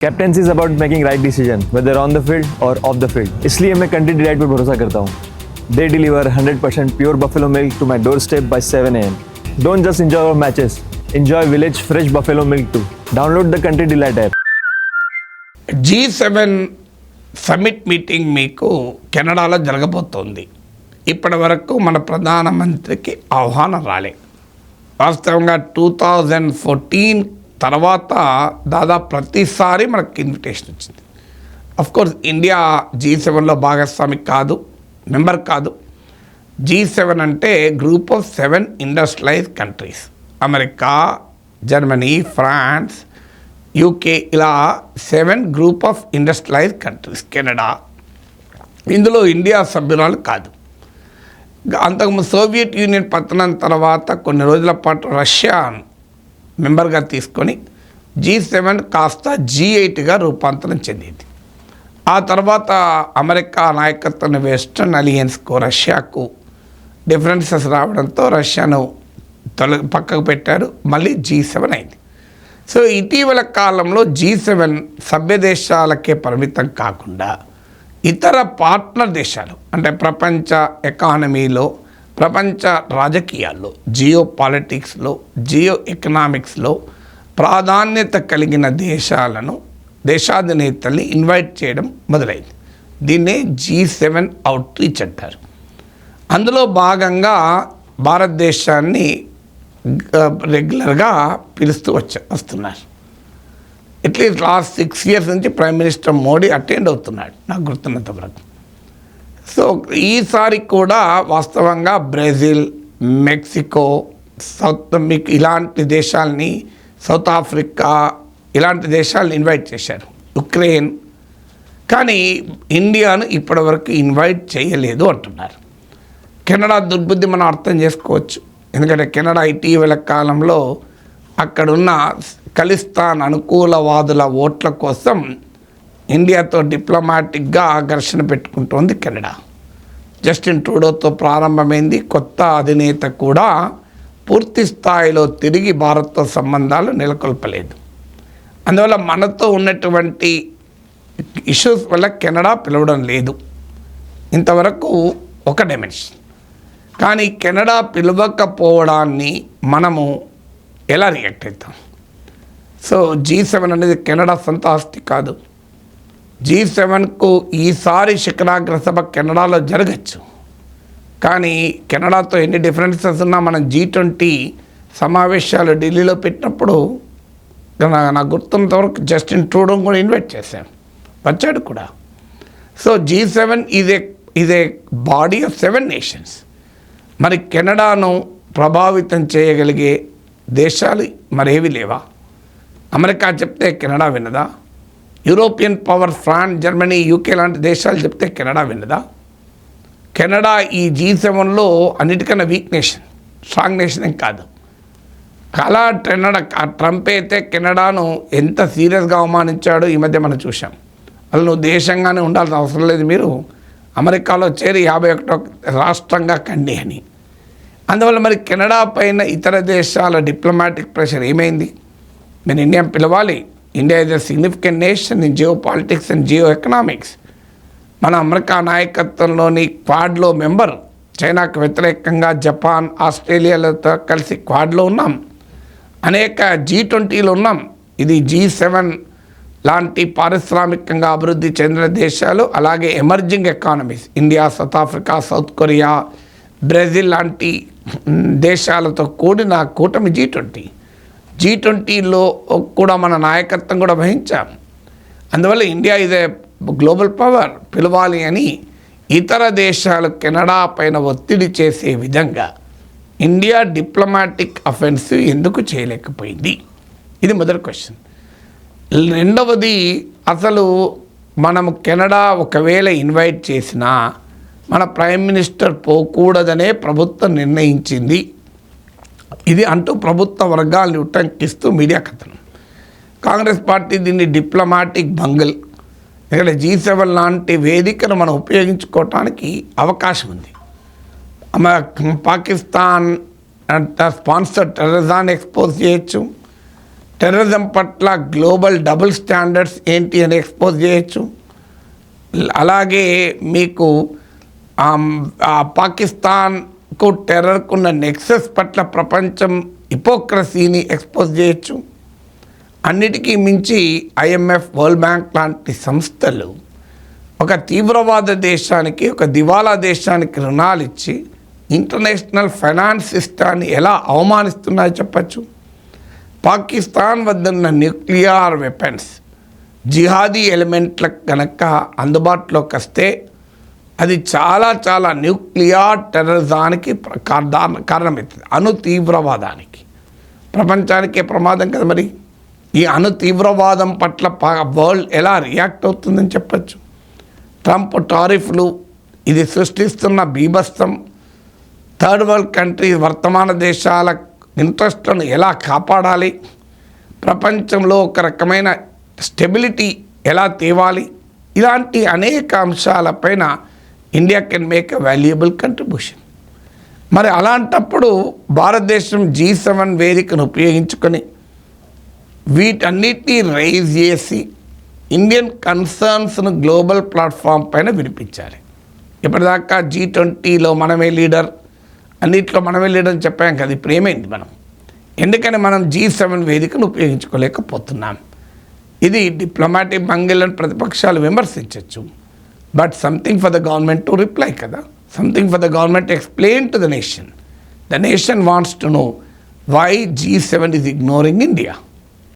captaincy is about making right decision whether on the field और off the field इसलिए मैं country delight पर भरोसा करता हूँ they deliver 100% pure buffalo milk to my doorstep by 7 AM don't just enjoy our matches enjoy village fresh buffalo milk too download the Country Delight app G seven summit meeting మీకు కెనడాలో జరగబోతోంది ఇప్పటి వరకు మన ప్రధానమంత్రికి ఆహ్వానం రాలే వాస్తవంగా టూ థౌజండ్ ఫోర్టీన్ తర్వాత దాదాపు ప్రతిసారి మనకు ఇన్విటేషన్ వచ్చింది. కోర్స్ ఇండియా జీ సెవెన్లో భాగస్వామి కాదు మెంబర్ కాదు. జీ సెవెన్ అంటే group of seven industrialise countries America Germany France UK ఇలా seven group of industrialise countries Canada ఇందులో ఇండియా సభ్యురాలు కాదు. అంతకుముందు సోవియట్ యూనియన్ పతనం తర్వాత కొన్ని రోజుల పాటు రష్యా మెంబర్గా తీసుకొని జీ సెవెన్ కాస్త జీ ఎయిట్గా రూపాంతరం చెందింది. ఆ తర్వాత అమెరికా నాయకత్వం వెస్టర్న్ అలియన్స్కు రష్యాకు డిఫరెన్సెస్ రావడంతో రష్యాను తొల పక్కకు పెట్టారు. మళ్ళీ జీ సెవెన్ అయింది. సో ఇటీవల కాలంలో జీ సెవెన్ సభ్య దేశాలకే పరిమితం కాకుండా ఇతర పార్ట్నర్ దేశాలు అంటే ప్రపంచ ఎకానమీలో ప్రపంచ రాజకీయాల్లో జియో పాలిటిక్స్లో జియో ఎకనామిక్స్లో ప్రాధాన్యత కలిగిన దేశాలను దేశాధినేతల్ని ఇన్వైట్ చేయడం మొదలైంది. దీన్నే జీ సెవెన్ అవుట్ రీచ్ అంటారు. అందులో భాగంగా భారతదేశాన్ని రెగ్యులర్గా పిలుస్తూ వచ్చ వస్తున్నారు. At least last six years నుంచి ప్రైమ్ మినిస్టర్ మోడీ అటెండ్ అవుతున్నాడు నాకు గుర్తున్నంత వరకు. సో ఈసారి కూడా వాస్తవంగా బ్రెజిల్ మెక్సికో సౌత్ మీకు ఇలాంటి దేశాలని సౌత్ ఆఫ్రికా ఇలాంటి దేశాలను ఇన్వైట్ చేశారు. ఉక్రెయిన్ కానీ ఇండియాను ఇప్పటివరకు ఇన్వైట్ చేయలేదు అంటున్నారు. కెనడా దుర్బుద్ధి మనం అర్థం చేసుకోవచ్చు. ఎందుకంటే కెనడా ఇటీవల కాలంలో అక్కడున్న ఖలిస్తాన్ అనుకూలవాదుల ఓట్ల కోసం ఇండియాతో డిప్లొమాటిక్గా ఆకర్షణ పెట్టుకుంటోంది కెనడా. జస్టిన్ ట్రూడోతో ప్రారంభమైంది కొత్త అధినేత కూడా పూర్తి స్థాయిలో తిరిగి భారత్తో సంబంధాలు నెలకొల్పలేదు. అందువల్ల మనతో ఉన్నటువంటి ఇష్యూస్ వల్ల కెనడా పిలవడం లేదు. ఇంతవరకు ఒక డైమెన్షన్. కానీ కెనడా పిలవకపోవడాన్ని మనము ఎలా రియాక్ట్ అవుతాం? సో జీ సెవెన్ అనేది కెనడా సొంత ఆస్తి కాదు. జీ సెవెన్కు ఈసారి శిఖరాగ్ర సభ కెనడాలో జరగచ్చు. కానీ కెనడాతో ఎన్ని డిఫరెన్సెస్ ఉన్నా మనం జీ ట్వంటీ సమావేశాలు ఢిల్లీలో పెట్టినప్పుడు నా- నాకు గుర్తున్నంత వరకు జస్టిన్ ట్రూడో కూడా ఇన్వైట్ చేశాను. వచ్చాడు కూడా. సో జీ సెవెన్ ఇదే ఇదే బాడీ ఆఫ్ సెవెన్ నేషన్స్. మరి కెనడాను ప్రభావితం చేయగలిగే దేశాలు మరేవి లేవా? అమెరికా చెప్తే Canada విన్నదా? European power France Germany UK లాంటి దేశాలు చెప్తే కెనడా విన్నదా? కెనడా ఈ జీ సెవెన్లో అన్నిటికన్నా వీక్ నేషన్ స్ట్రాంగ్ నేషన్ ఏం కాదు. అలా కెనడా ట్రంప్ అయితే కెనడాను ఎంత సీరియస్గా అవమానించాడో ఈ మధ్య మనం చూసాం అసలు నువ్వు దేశంగానే ఉండాల్సిన అవసరం లేదు మీరు. అమెరికాలో చేరి యాభై ఒకటో రాష్ట్రంగా కండి అని. అందువల్ల మరి కెనడా పైన ఇతర దేశాల డిప్లొమాటిక్ ప్రెషర్ ఏమైంది? నేను ఇండియా పిలవాలి. India is a significant nation in geopolitics and geoeconomics మన అమెరికా నాయకత్వంలోని క్వాడ్లో మెంబర్ చైనాకు వ్యతిరేకంగా జపాన్ ఆస్ట్రేలియాలతో కలిసి క్వాడ్లో ఉన్నాం. అనేక జీ ట్వంటీలో ఉన్నాం. ఇది జీ సెవెన్ లాంటి పారిశ్రామికంగా అభివృద్ధి చెందిన దేశాలు అలాగే emerging economies India South Africa South Korea Brazil లాంటి దేశాలతో కూడిన కూటమి జీ ట్వంటీ జీ ట్వంటీలో కూడా మన నాయకత్వం కూడా వహించాం అందువల్ల ఇండియా ఇదే గ్లోబల్ పవర్ పిలవాలి అని ఇతర దేశాలు కెనడా పైన ఒత్తిడి చేసే విధంగా ఇండియా డిప్లొమాటిక్ అఫెన్సివ్ ఎందుకు చేయలేకపోయింది? ఇది మొదటి క్వశ్చన్ రెండవది అసలు మనం కెనడా ఒకవేళ ఇన్వైట్ చేసినా మన ప్రైమ్ మినిస్టర్ పోకూడదనే ప్రభుత్వం నిర్ణయించింది. ఇది అంటూ ప్రభుత్వ వర్గాల్ని ఉటంకిస్తూ మీడియా కథనం. కాంగ్రెస్ పార్టీ దీన్ని డిప్లొమాటిక్ బంగల్. ఎందుకంటే జీ సెవెన్ లాంటి వేదికను మనం ఉపయోగించుకోవటానికి అవకాశం ఉంది. పాకిస్తాన్ స్పాన్సర్ టెర్రరిజాన్ని ఎక్స్పోజ్ చేయొచ్చు. టెర్రరిజం పట్ల గ్లోబల్ డబుల్ స్టాండర్డ్స్ ఏంటి అని ఎక్స్పోజ్ చేయొచ్చు. అలాగే మీకు పాకిస్తాన్ ఆ టెర్రర్కు టెర్రర్కున్న నెక్సెస్ పట్ల ప్రపంచం హిపోక్రసీని ఎక్స్పోజ్ చేయొచ్చు. అన్నిటికీ మించి ఐఎంఎఫ్ వరల్డ్ బ్యాంక్ లాంటి సంస్థలు ఒక తీవ్రవాద దేశానికి ఒక దివాలా దేశానికి రుణాలు ఇచ్చి ఇంటర్నేషనల్ ఫైనాన్స్ సిస్టాన్ని ఎలా అవమానిస్తున్నాయో చెప్పచ్చు. పాకిస్తాన్ వద్ద ఉన్న న్యూక్లియర్ వెపన్స్ జిహాదీ ఎలిమెంట్లకు కనుక అందుబాటులోకి వస్తే అది చాలా చాలా న్యూక్లియర్ టెర్రరిజానికి కారణమవుతుంది అణు తీవ్రవాదానికి. ప్రపంచానికే ప్రమాదం కదా మరి? ఈ అణు తీవ్రవాదం పట్ల వరల్డ్ ఎలా రియాక్ట్ అవుతుందని చెప్పచ్చు? ట్రంప్ టారిఫ్లు ఇది సృష్టిస్తున్న బీభత్సం. థర్డ్ వరల్డ్ కంట్రీ వర్తమాన దేశాల ఇంట్రెస్ట్లను ఎలా కాపాడాలి? ప్రపంచంలో ఒక రకమైన స్టెబిలిటీ ఎలా తేవాలి? ఇలాంటి అనేక అంశాలపైన India can make a valuable contribution మరి అలాంటప్పుడు భారతదేశం జీ సెవెన్ వేదికను ఉపయోగించుకొని వీటన్నిటినీ రైజ్ చేసి ఇండియన్ కన్సర్న్స్ను గ్లోబల్ ప్లాట్ఫామ్ పైన వినిపించాలి. ఇప్పటిదాకా జీ ట్వంటీలో మనమే లీడర్ అన్నిట్లో మనమే లీడర్ అని చెప్పాం కదా ఇప్పుడు ఏమైంది మనం? ఎందుకని మనం జీ సెవెన్ వేదికను ఉపయోగించుకోలేకపోతున్నాం? ఇది డిప్లొమాటిక్ మంగిల్ ప్రతిపక్షాలు విమర్శించవచ్చు but something for the government to reply kada? Something for the government to explain to the nation. The nation wants to know why g7 is ignoring india.